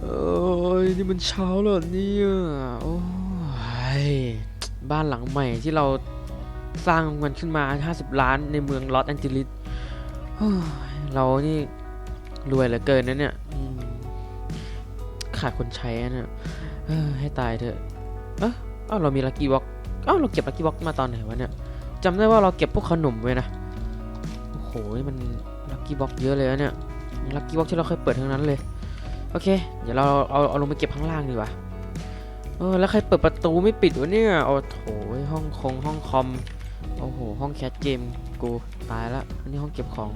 เอ้ยนี่มันเช้าแล้วเนี่ยโอ้ยบ้านหลังใหม่ที่เราสร้างมันขึ้นมา 50 ล้านในเมืองลอสแอนเจลิสเรานี่รวยเหลือเกินนะเนี่ยขาดคนใช้อะเนี่ยให้ตายเถอะเอ้าเอ้าเรามีลักกี้บ็อกเอ้าเราเก็บลักกี้บ็อกมาตอนไหนวะเนี่ยจำได้ว่าเราเก็บพวกขนมไว้นะ โอ้โห มันลักกี้บ็อกเยอะเลยนะเนี่ย ลักกี้บ็อกที่เราเคยเปิดทั้งนั้นเลย โอเค เดี๋ยวเราเอาเอาลงไปเก็บข้างล่างดีกว่าเออแล้วใครเปิดประตูไม่ปิดวะเนี่ยโอ้โถห้องคงห้องคอมโอ้โหห้องแคสเกมกูตายละอันนี้ห้องเก็บของ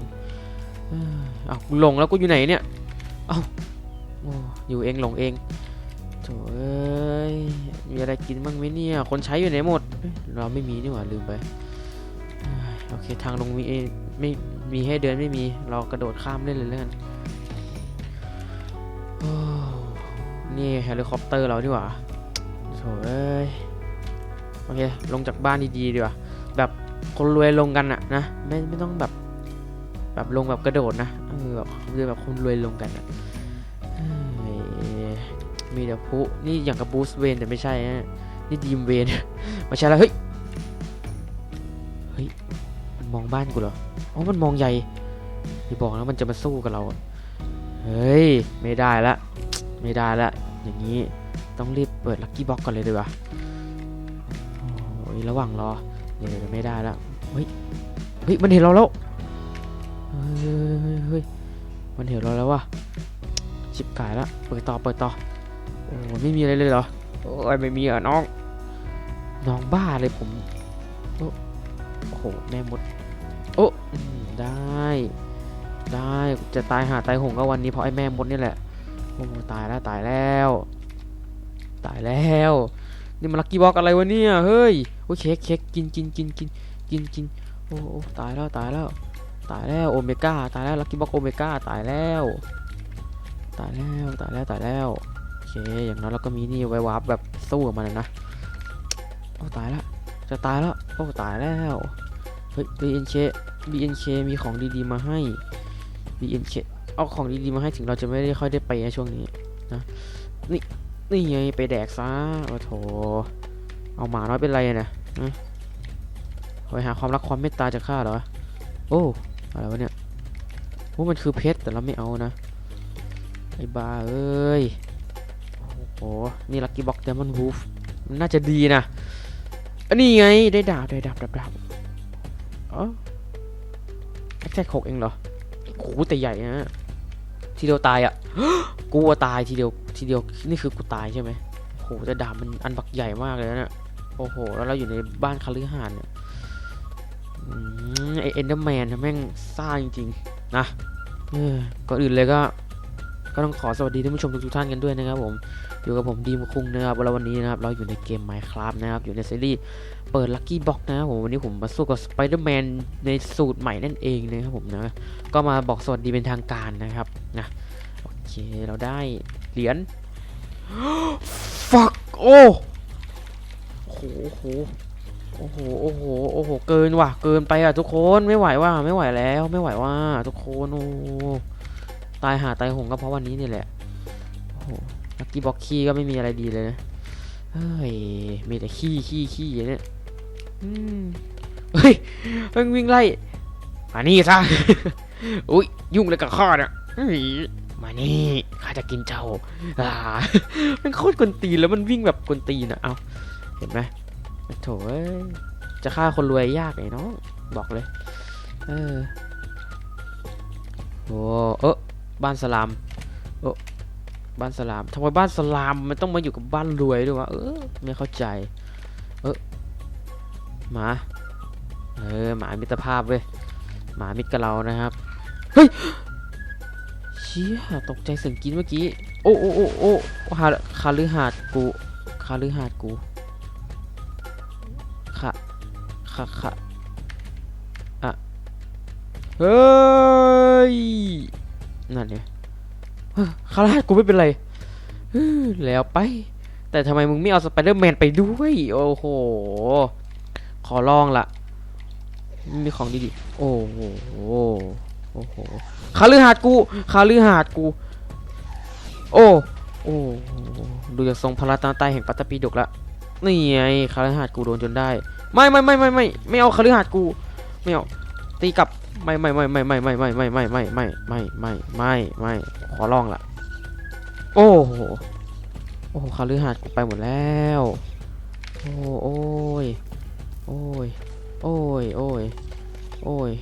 เอากูหลงแล้วกูอยู่ไหนเนี่ยเอาโอ้อยู่เองหลงเองโถเอ้ยมีอะไรกินบ้างไหมเนี่ย คนใช้อยู่ไหนหมด เราไม่มีนี่หว่าลืมไปโอเคทางลงมีไม่มีให้เดินไม่มี เรากระโดดข้ามได้เลยแล้วกันโอ้ นี่เฮลิคอปเตอร์เราดีกว่าโถเอ้ย โอเค ลงจากบ้านดีๆดีกว่า แบบคนรวยลงกันอะนะ ไม่ไม่ต้องแบบ แบบลงแบบกระโดดนะเออแบบเรือแบบคนรวยลงกันอะมีแต่พุนี่อย่างกับบูสเวนแต่ไม่ใช่นะนี่ดีมเวนม่ใช่แล้วเฮ้ย เฮ้ย มันมองบ้านกูเหรอ อ๋อ มันมองใหญ่อย่าบอกนะมันจะมาสู้กับเราอะ เฮ้ย ไม่ได้ละ ไม่ได้ละ อย่างนี้ต้องรีบเปิดลัคกี้บ็อกก่อนเลยดีกว่าโอ้ยระหว่างรอเดี๋ยวไม่ได้ละเฮ้ยเฮ้ยมันเห็นเราแล้วเฮ้ยเฮ้ยมันเห็นเราแล้วว่ะชิบกายละเปิดต่อเปิดต่อโอ้ไม่มีอะไรเลยเหรอโอ้ยไม่มีอะน้อง น้องบ้าเลยผม โอ้โหแม่มด โอ้ จะตายหาตายหงก็วันนี้เพราะไอ้แม่มดนี่แหละโอ้ตายแล้วตายแล้ว ตายแล้ว นี่มันลักกี้บ็อกอะไรวะเนี่ยเฮ้ยโอ้เค้กเค้กกินกินกินกินกินกินโอ้ตายแล้วตายแล้วตายแล้วโอเมก้าตายแล้วลักกี้บ็อกโอเมก้าตายแล้วตายแล้วตายแล้วตายแล้วโอเคอย่างน้อยเราก็มีนี่ไว้วาร์ปแบบสู้กับมันนะโอ้ตายแล้วจะตายแล้วโอ้ตายแล้วเฮ้ย BNK BNK มีของดีๆมาให้ BNK เอาของดีๆมาให้ถึงเราจะไม่ได้ค่อยได้ไปในช่วงนี้นะนี่นี่ไงไปแดกซะโอ้โถเอาหมาน้อยเป็นไรนะนะไปหาความรักความเมตตาจากข้าเหรอ โอ้อะไรวะเนี่ยโอ้มันคือเพชรแต่เราไม่เอานะไอ้บ้าเอ้ยโอ้โหนี่ลักกี้บ็อกเดมอนวูฟมันน่าจะดีนะอันนี้ไงได้ดาบได้ดาบดาบดาบอ๋อแค่หกเองเหรอ โอ้โหแต่ใหญ่นะทีเดียวตายอะกูว่าตายทีเดียวทีเดียวนี่คือกูตายใช่ไหมโอ้โหแต่ดาบมันอันบักใหญ่มากเลยนะเนี่ยโอ้โห แล้วเราอยู่ในบ้านคาลือหานเนี่ยไอเอ็นเดอร์แมนแม่งซ่าจริงๆนะก่อนอื่นเลยก็ ก็ต้องขอสวัสดีท่านผู้ชมทุกๆท่านกันด้วยนะครับผมอยู่กับผมดีมคุงนะครับแล้ววันนี้นะครับเราอยู่ในเกม Minecraft นะครับอยู่ในซีรีส์เปิดลัคกี้บ็อกนะครับผมวันนี้ผมมาสู้กับสไปเดอร์แมนในสูตรใหม่นั่นเองนะครับผมนะก็มาบอกสวัสดีเป็นทางการนะครับนะโอเคเราได้เหรียญ fuck โอ้โหโอ้โห โอ้โห โอ้โห เกินว่ะ เกินไปอะทุกคน ไม่ไหวว่ะ ไม่ไหวแล้ว ไม่ไหวว่ะทุกคน โอ้ ตายหาตายหงก็เพราะวันนี้นี่แหละโอ้โหลักกี้บ็อกขี้ก็ไม่มีอะไรดีเลยนะเฮ้ยมีแต่ขี้ขี้ขี้อย่างเนี่ยอืมเฮ้ยมันวิ่งไล่มานี่ซะอุ้ยยุ่งเลยกับข้าเนี่ยมานี่ข้าจะกินเจ้าอ่ามันโคตรกวนตีนแล้วมันวิ่งแบบกวนตีนอะเอาเห็นไหมโถจะฆ่าคนรวยยากไอ้น้องบอกเลย เออโอ้เออ บ้านสลามเออบ้านสลามทำไมบ้านสลามมันต้องมาอยู่กับบ้านรวยด้วยวะเออไม่เข้าใจ เออหมาเออหมามิตรภาพเว้ยหมามิดกับเรานะครับเฮ้ยเชี่ยตกใจเสียงกินเมื่อกี้โอ้โอ้โอ้โอ้คาคาลือหาดกูคาลือหาดกูค่ะค่ะค่ะอะเฮ้ย นั่นเนี่ยคาลือหาดกูไม่เป็นไรแล้วไป แต่ทำไมมึงไม่เอาสไปเดอร์แมนไปด้วย โอ้โห ขอลองละมีของดีๆ โอ้โห โอ้โหคาลือหาดกูคาลือหาดกู โอ้ โอ้ ดูจากทรงพละตาใต้แห่งปัตตปีดกละนี่ไงคาลือหาดกูโดนจนได้ ไม่ไม่ไม่ไม่ไม่ไม่เอาคาลือหาดกู ไม่เอา ตีกลับ ไม่ไม่ไม่ไม่ไม่ไม่ไม่ไม่ไม่ไม่ไม่ไม่ไม่ไม่ไม่ขอร้องละโอ้โหโอ้โหคาลือหาดกูไปหมดแล้ว โอ้โอ้ยโอ้ยโอ้ยโอ้ยโอ้ย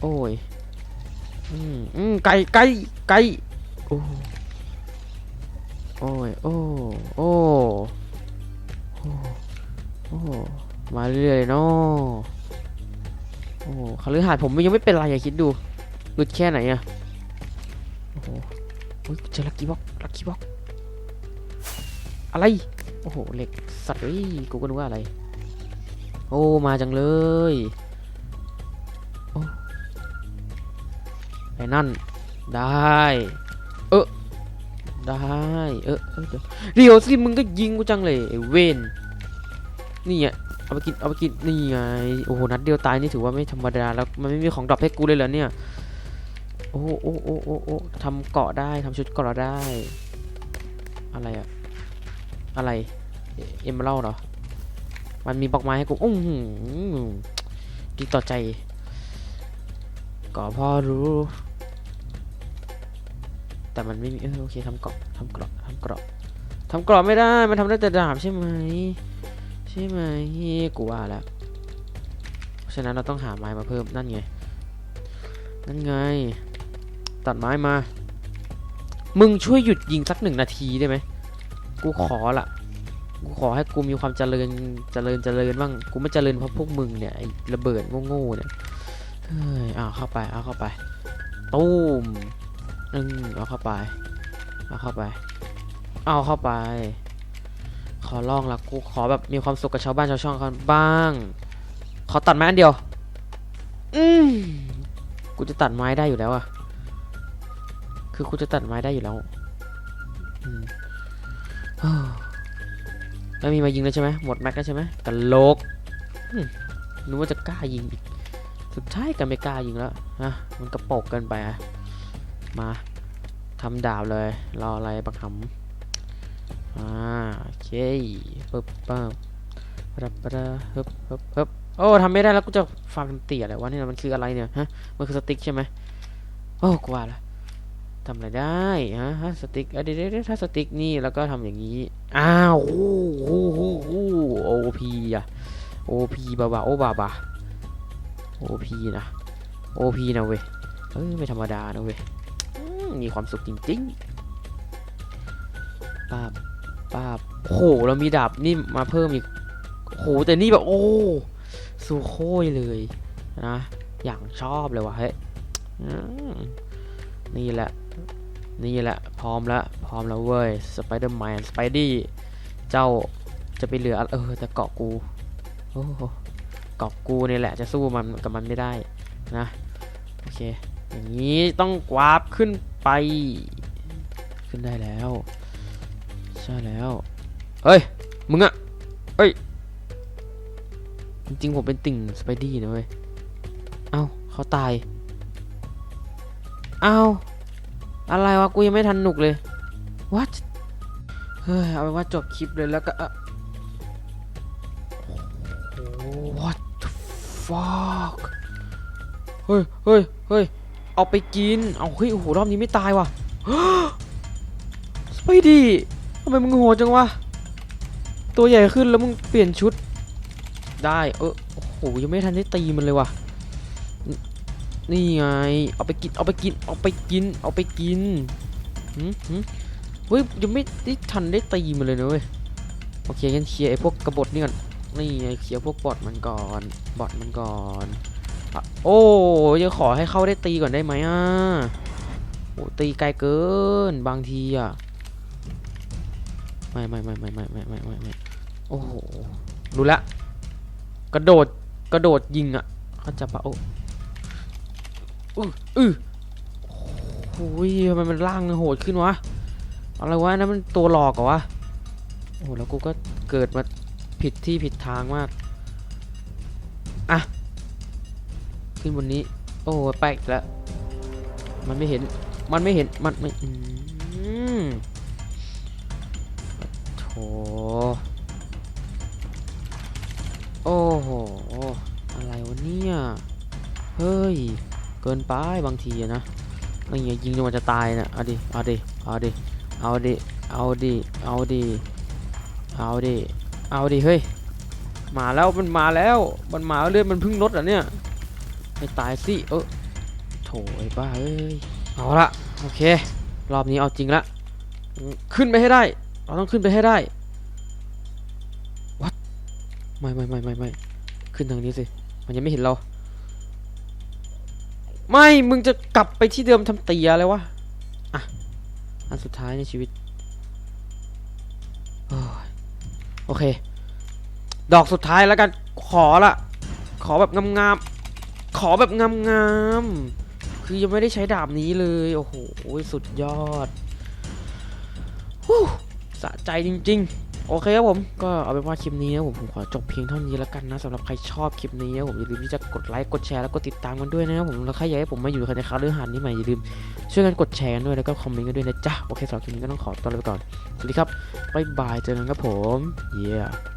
โอ้ยอืมอืมไก่ไก่ไก่โอ้โอ้ยโอ้โอ้โอ้โอ้มาเรื่อยเนาะ โอ้คฤหาสน์ผมยังไม่เป็นไรอย่าคิดดูหลุดแค่ไหนอะโอ้โหอุ๊ยเจอลักกี้บ็อกลักกี้บ็อกอะไร โอ้โห เหล็กสัตว์เอ้ยกูก็นึกว่าอะไร โอ้ มาจังเลยโอ้ไอ้นั่น ได้ เออได้ เออเดี๋ยวเดี๋ยวสิมึงก็ยิงกูจังเลยไอ้เวนนี่ไง เอาไปกิน เอาไปกิน นี่ไง โอ้โห นัดเดียวตายนี่ถือว่าไม่ธรรมดา แล้วมันไม่มีของดรอปให้กูเลยเหรอเนี่ย โอ้โหโอ้โอ้โอ้ทำเกาะได้ทำชุดเกาะได้ อะไรอะอะไร เอมเมอรัลเหรอ มันมีบอกไม้ให้กูอื้อหือดีต่อใจ ก็พอรู้ แต่มันไม่มี เออโอเคทำเกาะทำเกาะทำเกาะทำเกาะไม่ได้ มันทำได้แต่ดาบใช่ไหม ช่ไหมเฮ้กูว่าแล้วเพราะฉะนั้นเราต้องหาไม้มาเพิ่มนั่นไง นั่นไง ตัดไม้มา มึงช่วยหยุดยิงสักหนึ่งนาทีได้ไหมกูขอละกูขอให้กูมีความเจริญเจริญเจริญบ้างกูไม่เจริญเพราะพวกมึงเนี่ยไอ้ระเบิดโง่ๆเนี่ยเฮ้ยเอาเข้าไปเอาเข้าไปตูมหนึ่งเอาเข้าไปเอาเข้าไป เอาเข้าไป ขอลองละกูขอแบบมีความสุขกับชาวบ้านชาวช่องเขาบ้าง ขอตัดไม้อันเดียว อืมกูจะตัดไม้ได้อยู่แล้วอะคือกูจะตัดไม้ได้อยู่แล้วอืมเฮ้อแล้วมีมายิงแล้วใช่ไหมหมดแม็กแล้วใช่ไหมกันโลกอืมนึกว่าจะกล้ายิงอีกสุดท้ายก็ไม่กล้ายิงแล้วนะมันกระโปกเกินไปอะมาทำดาบเลย รออะไรบักหำ อ่าโอเคปึ๊บปั๊บปั๊บปั๊บฮึบฮึบฮึบโอ้ทำไม่ได้แล้วกูจะฟาร์มเตี่ยอะไรวะเนี่ยมันคืออะไรเนี่ยฮะมันคือสติ๊กใช่ไหมโอ้กว่าละทำอะไรได้ฮะฮะสติ๊กเอ้ยเดี๋ยวเดี๋ยวเดี๋ยวถ้าสติ๊กนี่แล้วก็ทำอย่างนี้อ้าวโอ้โหโอ้โหโอพีอะโอพีบาบาโอบาบาโอพีนะโอพีนะเว้ยเอ้ยไม่ธรรมดานะเว้ยมีความสุขจริงๆป้าบ ป้าบโหเรามีดาบนี่มาเพิ่มอีกโหแต่นี่แบบโอ้สุโค้ยเลยนะอย่างชอบเลยว่ะเฮ้ยนี่แหละ นี่แหละ พร้อมแล้ว พร้อมแล้วเว้ยสไปเดอร์แมนสไปดี้เจ้าจะไปเหลือเออแต่เกาะกูโอ้โหเกาะกูนี่แหละจะสู้มันกับมันไม่ได้นะโอเค อย่างนี้ต้องกวาบขึ้นไป ขึ้นได้แล้ว ใช่แล้ว เฮ้ย มึงอะเฮ้ย จริงๆผมเป็นติ่งสไปดี้นะเว้ย เอ้าเขาตาย เอ้า อะไรวะ กูยังไม่ทันหนุกเลย what เฮ้ย เอาเป็นว่าจบคลิปเลยแล้วก็โอ้โห what the fuck เฮ้ยเฮ้ยเฮ้ยเอาไปกิน เอาเฮ้ย โอ้โห รอบนี้ไม่ตายว่ะสไปดี้ ทำไมมึงโหดจังวะ ตัวใหญ่ขึ้นแล้วมึงเปลี่ยนชุด ได้เออโอ้โหยังไม่ทันได้ตีมันเลยว่ะ นี่ไง เอาไปกิน เอาไปกิน เอาไปกิน เอาไปกินหืมหืมเฮ้ยยังไม่ได้ทันได้ตีมันเลยนะเว้ย โอเคงั้นเคลียร์ไอ้พวกกบฏนี่ก่อน นี่ไงเคลียร์พวกบอทมันก่อน บอทมันก่อนอโอ้ยังขอให้เข้าได้ตีก่อนได้ไหมอะโอ้ตีไกลเกินบางทีอะ ไม่ไม่ไม่ไม่ไม่ไม่ไม่ไม่ไม่โอ้โหรู้ละกระโดดกระโดดยิงอะเขาจะปะโอ้อืออือโอ้ยทำไมมันร่างมันโหดขึ้นวะอะไรวะนั่นมันตัวหลอกเหรอวะโอ้แล้วกูก็เกิดมาผิดที่ผิดทางมากอะขึ้นบนนี้ โอ้แปลกแล้วมันไม่เห็นมันไม่เห็นมันไม่ โห โอ้โห อะไรวะเนี่ย เฮ้ย เกินไปบางทีนะไอ้เงี้ยยิงจนมันจะตายนะเอาดิ เอาดิ เอาดิ เอาดิ เอาดิ เอาดิ เอาดิ เอาดิ เฮ้ย มาแล้ว มันมาแล้ว มันมาเรื่อยมันพึ่งรถอะเนี่ยไม่ตายสิ เออโถไอ้บ้าเอ้ย เอาละ โอเค รอบนี้เอาจริงละ ขึ้นไปให้ได้ เราต้องขึ้นไปให้ได้ วัดไม่ไม่ไม่ไม่ไม่ขึ้นทางนี้สิ มันยังไม่เห็นเรา ไม่ มึงจะกลับไปที่เดิมทำเตียเลยวะ อะ อันสุดท้ายในชีวิต โอเค ดอกสุดท้ายแล้วกัน ขอละ ขอแบบงามๆ ขอแบบงามๆ คือยังไม่ได้ใช้ดาบนี้เลย โอ้โห สุดยอด สะใจจริง ๆ โอเคครับผม ก็เอาเป็นว่าคลิปนี้นะผมผมขอจบเพียงเท่านี้แล้วกันนะสำหรับใครชอบคลิปนี้นะผมอย่าลืมที่จะกดไลค์กดแชร์แล้วก็ติดตามกันด้วยนะครับผมแล้วใครอยากให้ผมมาอยู่ในคาเรือหันนี้ใหม่อย่าลืมช่วยกันกดแชร์กันด้วยแล้วก็คอมเมนต์กันด้วยนะจ๊ะโอเคสำหรับคลิปนี้ก็ต้องขอตัวลาไปก่อนสวัสดีครับบ๊ายบายเจอกันครับผมเย้